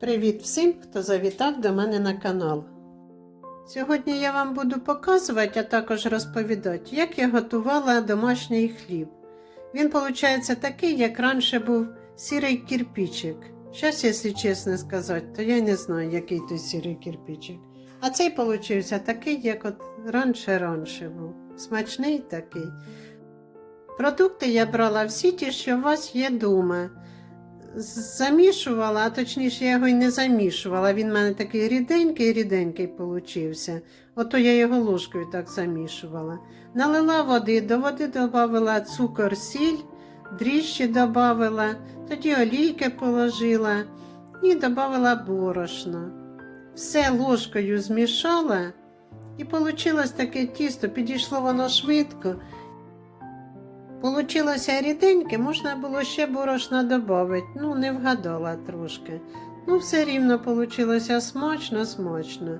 Привіт всім, хто завітав до мене на канал. Сьогодні я вам буду показувати, а також розповідати, як я готувала домашній хліб. Він, виходить, такий, як раніше був сірий кирпичик. Зараз, якщо чесно сказати, то я не знаю, який той сірий кирпичик. А цей получився такий, як от раніше-раніше був. Смачний такий. Продукти я брала всі ті, що у вас є вдома замішувала, а точніше, я його й не замішувала. Він в мене такий ріденький, ріденький получився. Ото я його ложкою так замішувала. Налила води, до води додала цукор, сіль, дріжджі додала, тоді олійки положила і додала борошно. Все ложкою змішала, і вийшло таке тісто, підійшло воно швидко. Получилося ріденьке, можна було ще борошна додати. Ну, не вгадала трошки. Ну, все рівно получилося смачно, смачно.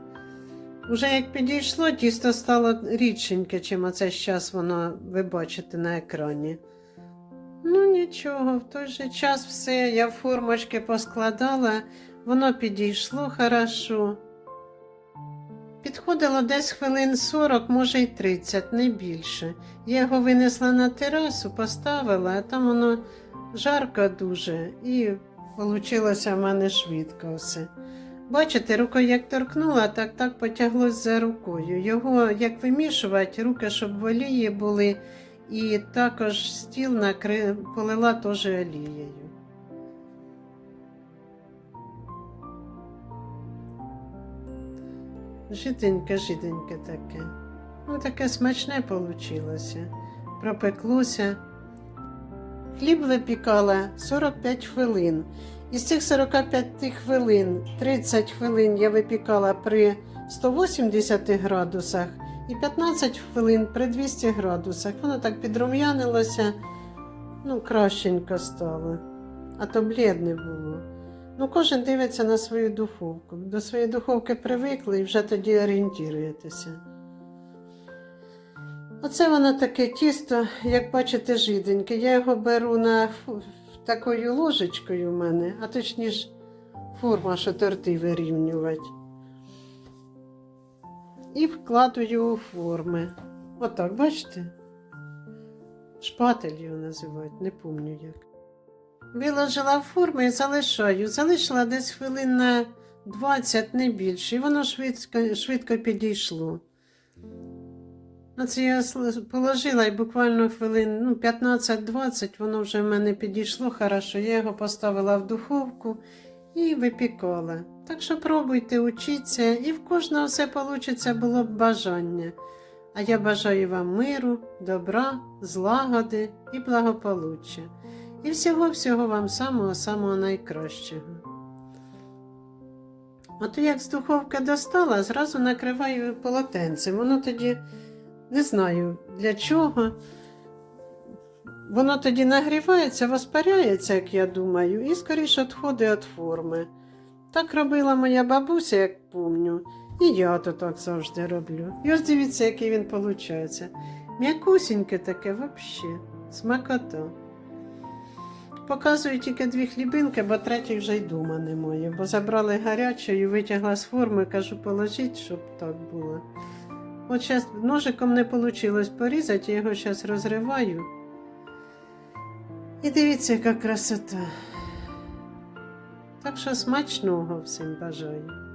Уже як підійшло, тісто стало рідшеньке, чим оце зараз воно ви бачите на екрані. Ну, нічого, в той же час все, я формочки поскладала, воно підійшло хорошо. Підходило десь хвилин 40, може й 30, не більше. Я його винесла на терасу, поставила, а там воно жарко дуже і вийшло в мене швидко все. Бачите, рукою як торкнула, так так потяглось за рукою. Його як вимішувати, руки, щоб в олії були, і також стіл накри... полила теж олією. Жиденьке, жиденьке таке. Ну, таке смачне вийшло. Пропеклося. Хліб випікала 45 хвилин. Із цих 45 хвилин 30 хвилин я випікала при 180 градусах і 15 хвилин при 200 градусах. Воно так підрум'янилося, ну, кращенько стало, а то блідне було. Ну, кожен дивиться на свою духовку. До своєї духовки привикли і вже тоді орієнтуєтеся. Оце воно таке тісто, як бачите, жиденьке. Я його беру на такою ложечкою в мене, а точніше форма, що торти вирівнювати. І вкладую у форми. Отак, бачите? Шпатель його називають, не пам'ятаю як. Виложила форму і залишаю. Залишила десь хвилин на 20, не більше, і воно швидко, швидко підійшло. Оце я положила і буквально хвилин ну, 15-20 воно вже в мене підійшло хорошо. Я його поставила в духовку і випікала. Так що пробуйте, учіться, і в кожного все вийде було б бажання. А я бажаю вам миру, добра, злагоди і благополуччя. І всього-всього вам самого-самого найкращого. От як з духовки достала, зразу накриваю полотенцем. Воно тоді не знаю для чого. Воно тоді нагрівається, воспаряється, як я думаю, і скоріше відходить від форми. Так робила моя бабуся, як помню, і я то так завжди роблю. І ось дивіться, який він виходить. М'якусіньке таке взагалі, смакота. Показую тільки дві хлібинки, бо третій вже й дума немає. Бо забрали гарячою, витягла з форми, кажу, положіть, щоб так було. От зараз ножиком не вийшло порізати, я його зараз розриваю. І дивіться, яка красота. Так що смачного всім бажаю.